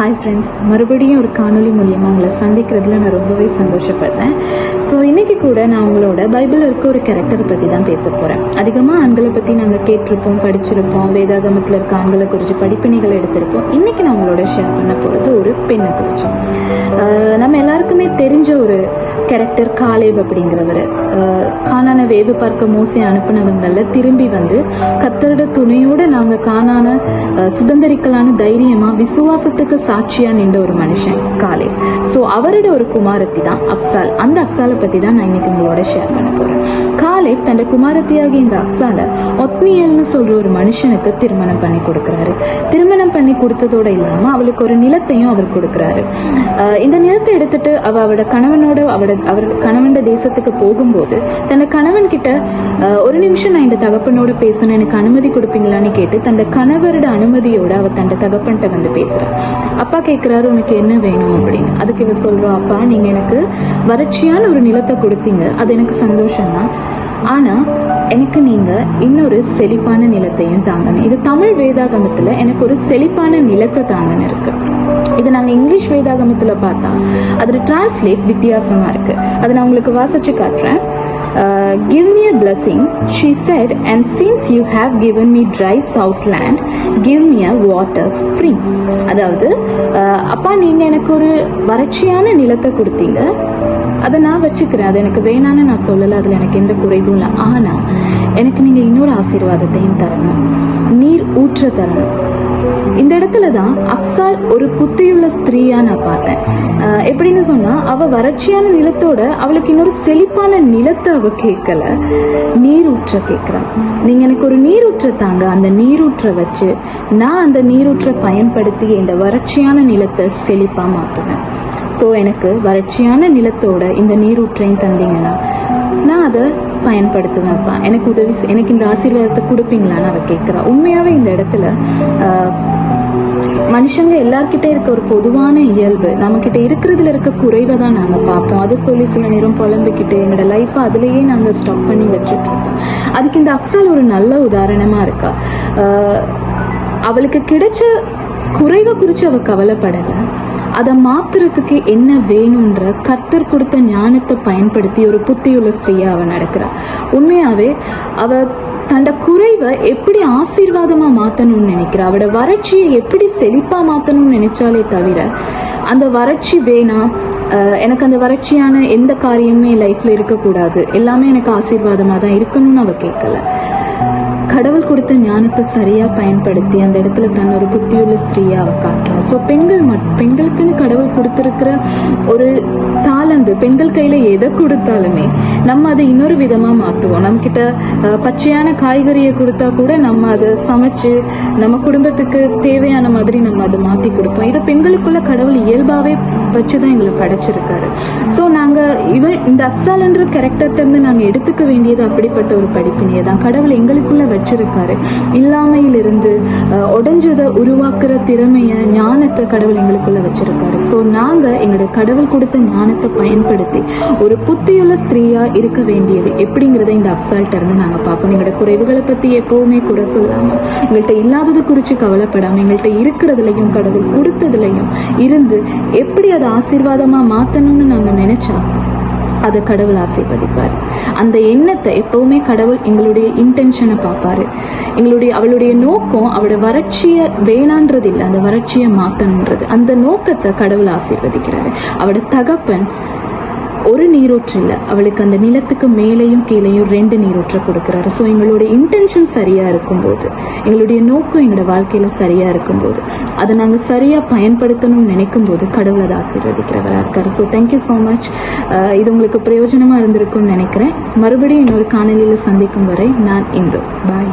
Hi friends மறுபடியும் ஒரு காணொலி மூலியமாக உங்களை சந்திக்கிறதுல நான் ரொம்பவே சந்தோஷப்படுறேன். ஸோ இன்னைக்கு கூட நான் உங்களோட பைபிளில் இருக்க ஒரு கேரக்டரை பற்றி தான் பேச போகிறேன் அதிகமாக ஆண்களை பற்றி நாங்கள் கேட்டிருப்போம் படிச்சிருப்போம் வேதாகமத்தில் இருக்க ஆண்களை குறித்து படிப்பினைகள் எடுத்திருப்போம். இன்னைக்கு நான் உங்களோட ஷேர் பண்ண போகிறது ஒரு பெண்ணை குறித்து நம்ம எல்லாருக்குமே தெரிஞ்ச ஒரு கேரக்டர் காலேப் அப்படிங்கிறவர். காணான வேவு பார்க்க மோசை அனுப்பினவங்களில் திரும்பி வந்து கத்தரோட துணையோட நாங்கள் காணான சுதந்திரிக்கலான தைரியமா விசுவாசத்துக்கு சாட்சியா நின்ற ஒரு மனுஷன் காலே ஸோ அவரோட ஒரு குமாரத்தி தான் அப்சால். அந்த அப்சாலை பத்தி தான் நான் இன்னைக்கு உங்களோட ஷேர் பண்ண போகிறேன் காலே தன் குமாரத்தியாகி இந்த அப்சாலை ஒத்னியல்னு சொல்ற ஒரு மனுஷனுக்கு திருமணம் பண்ணி கொடுக்குறாரு. திருமணம் பண்ணி கொடுத்ததோட இல்லாம அவளுக்கு ஒரு நிலத்தையும் அவர் கொடுக்கறாரு. ஆஹ் இந்த நிலத்தை எடுத்துட்டு அவ அவட கணவனோட அவட அவர் கணவன் தேசத்துக்கு போகும்போது தன் கணவன் கிட்ட ஒரு நிமிஷம் நான் இந்த தகப்பனோட பேசணும் எனக்கு அனுமதி கொடுப்பீங்களான்னு கேட்டு தன் கணவரோட அனுமதியோட அவ தன் தகப்பன்கிட்ட வந்து பேசுறா. அப்பா கேட்குறாரு உனக்கு என்ன வேணும்? அப்படின்னு. அதுக்கு இவ சொல்றா அப்பா நீங்க எனக்கு வறட்சியான ஒரு நிலத்தை கொடுத்தீங்க. அது எனக்கு சந்தோஷம்தான். ஆனா எனக்கு நீங்க இன்னொரு செழிப்பான நிலத்தையும் தாங்கணும். இது தமிழ் வேதாகமத்துல எனக்கு ஒரு செழிப்பான நிலத்தை தாங்கன்னு இருக்கு. இது நாங்கள் இங்கிலீஷ் வேதாகமத்தில் பார்த்தா அதில் டிரான்ஸ்லேட் வித்தியாசமாக இருக்கு. அதை நான் உங்களுக்கு வாசிச்சு காட்டுறேன். Give give me a blessing, she said, and since you have given me dry south land, give me a water springs. அதாவது uh, அப்பா நீங்க எனக்கு ஒரு வறட்சியான நிலத்தை கொடுத்தீங்க. அதை நான் வச்சுக்கிறேன். அது எனக்கு வேணான்னு நான் சொல்லலை. அதில் எனக்கு எந்த குறைவும் இல்லை. ஆனால் எனக்கு நீங்கள் இன்னொரு ஆசீர்வாதத்தையும் தரணும். நீர் ஊற்ற தரணும். இந்த இடத்துல தான் அக்சால் ஒரு புத்தியுள்ள ஸ்திரீயா நான் பார்த்தேன். எப்படின்னு சொன்னா அவ வறட்சியான நிலத்தோட அவளுக்கு இன்னொரு செழிப்பான நிலத்தை அவ கேட்கல. நீரூற்ற கேட்குறாள் நீங்க எனக்கு ஒரு நீரூற்ற தாங்க. அந்த நீரூற்ற வச்சு நான் அந்த நீரூற்ற பயன்படுத்தி இந்த வறட்சியான நிலத்தை செழிப்பா மாத்துவேன். ஸோ எனக்கு வறட்சியான நிலத்தோட இந்த நீரூற்றையும் தந்தீங்கன்னா நான் அதை பயன்படுத்துவேன்ப்பா. எனக்கு உதவி எனக்கு இந்த ஆசீர்வாதத்தை கொடுப்பீங்களான்னு அவ கேட்குறா. உண்மையாகவே இந்த இடத்துல மனுஷங்க எல்லார்கிட்ட இருக்க ஒரு பொதுவான இயல்பு நம்ம கிட்ட இருக்கிறதுல இருக்க குறைவை தான் நாங்கள் பார்ப்போம். அதை சொல்லி சில நேரம் புலம்பிக்கிட்டு எங்களோட லைஃப்பை அதுலேயே நாங்கள் ஸ்டாப் பண்ணி வச்சுட்டு இருக்கோம். அதுக்கு இந்த அக்ஸல் ஒரு நல்ல உதாரணமாக இருக்கா. அவளுக்கு கிடைச்ச குறைவை குறித்து அவள் கவலைப்படலை. அதை மாத்துறதுக்கு என்ன வேணும்ன்ற கர்த்தர் கொடுத்த ஞானத்தை பயன்படுத்தி ஒரு புத்தியுள்ள ஸ்திரீயா அவள் நடக்கிறாள் உண்மையாகவே அவ தண்ட குறைவை எப்படி ஆசீர்வாதமாக மாற்றணும்னு நினைக்கிறா? அவட வறட்சியை எப்படி செழிப்பாக மாற்றணும்னு நினைச்சாலே தவிர அந்த வறட்சி வேணாம் எனக்கு அந்த வறட்சியான எந்த காரியமுமே லைஃப்பில் இருக்கக்கூடாது. எல்லாமே எனக்கு ஆசீர்வாதமாக தான் இருக்கணும்னு அவள் கேட்கல. கடவுள் கொடுத்த ஞானத்தை சரியா பயன்படுத்தி அந்த இடத்துல தன்னொரு ஒரு புத்தியுள்ள ஸ்திரீயா அவ காட்டுறா. ஸோ பெண்கள் மட் பெண்களுக்குன்னு கடவுள் கொடுத்துருக்கிற ஒரு தாளந்து பெண்கள் கையில எதை கொடுத்தாலுமே நம்ம அதை இன்னொரு விதமா மாத்துவோம். நம்ம கிட்ட பச்சையான காய்கறியை கொடுத்தா கூட நம்ம அதை சமைச்சு நம்ம குடும்பத்துக்கு தேவையான மாதிரி நம்ம அதை மாத்தி கொடுப்போம். இதை பெண்களுக்குள்ள கடவுள் இயல்பாவே வச்சுதான் எங்களை படைச்சிருக்காரு. ஸோ நாங்க இவள் இந்த அக்ஸால்ன்ற கேரக்டர்ல இருந்து நாங்கள் எடுத்துக்க வேண்டியது அப்படிப்பட்ட ஒரு படிப்பினையை தான் கடவுள் எங்களுக்குள்ள வச்சிருக்காரு. இல்லாமையிலிருந்து உடஞ்சதை உருவாக்குற திறமையை ஞானத்தை கடவுள் எங்களுக்குள்ள வச்சிருக்காரு. ஸோ நாங்கள் எங்களுடைய கடவுள் கொடுத்த ஞானத்தை பயன்படுத்தி ஒரு புத்தியுள்ள ஸ்திரீயா இருக்க வேண்டியது எப்படிங்கிறத இந்த அப்சால்ட்ட இருந்து நாங்கள் பார்க்கணும். எங்களோட குறைவுகளை பற்றி எப்பவுமே குறை சொல்லாமல் எங்கள்கிட்ட இல்லாதது குறித்து கவலைப்படாமல் எங்கள்கிட்ட இருக்கிறதுலையும் கடவுள் கொடுத்ததுலையும் இருந்து எப்படி அதை ஆசீர்வாதமாக மாற்றணும்னு நாங்கள் நினைச்சா அதை கடவுள் ஆசீர்வதிப்பார். அந்த எண்ணத்தை எப்பவுமே கடவுள் எங்களுடைய இன்டென்ஷனை பார்ப்பாரு. எங்களுடைய அவளுடைய நோக்கம் அவளோட வறட்சியை வேணான்றது இல்லை அந்த வறட்சியை மாத்தணுன்றது அந்த நோக்கத்தை கடவுள் ஆசீர்வதிக்கிறாரு. அவளோட தகப்பன் ஒரு நீரூற்று இல்லை அவளுக்கு அந்த நிலத்துக்கு மேலேயும் கீழேயும் ரெண்டு நீரூற்றை கொடுக்குறாரு. ஸோ எங்களோட இன்டென்ஷன் சரியாக இருக்கும்போது எங்களுடைய நோக்கம் எங்களோட வாழ்க்கையில் சரியாக இருக்கும்போது அதை நாங்கள் சரியாக பயன்படுத்தணும்னு நினைக்கும் போது கடவுள் அதை ஆசீர்வதிக்கிறவராக இருக்கார். ஸோ தேங்க்யூ ஸோ மச் இது உங்களுக்கு பிரயோஜனமாக இருந்திருக்கும்னு நினைக்கிறேன். மறுபடியும் இன்னொரு காணொலியில் சந்திக்கும் வரை நான் இந்து. பாய்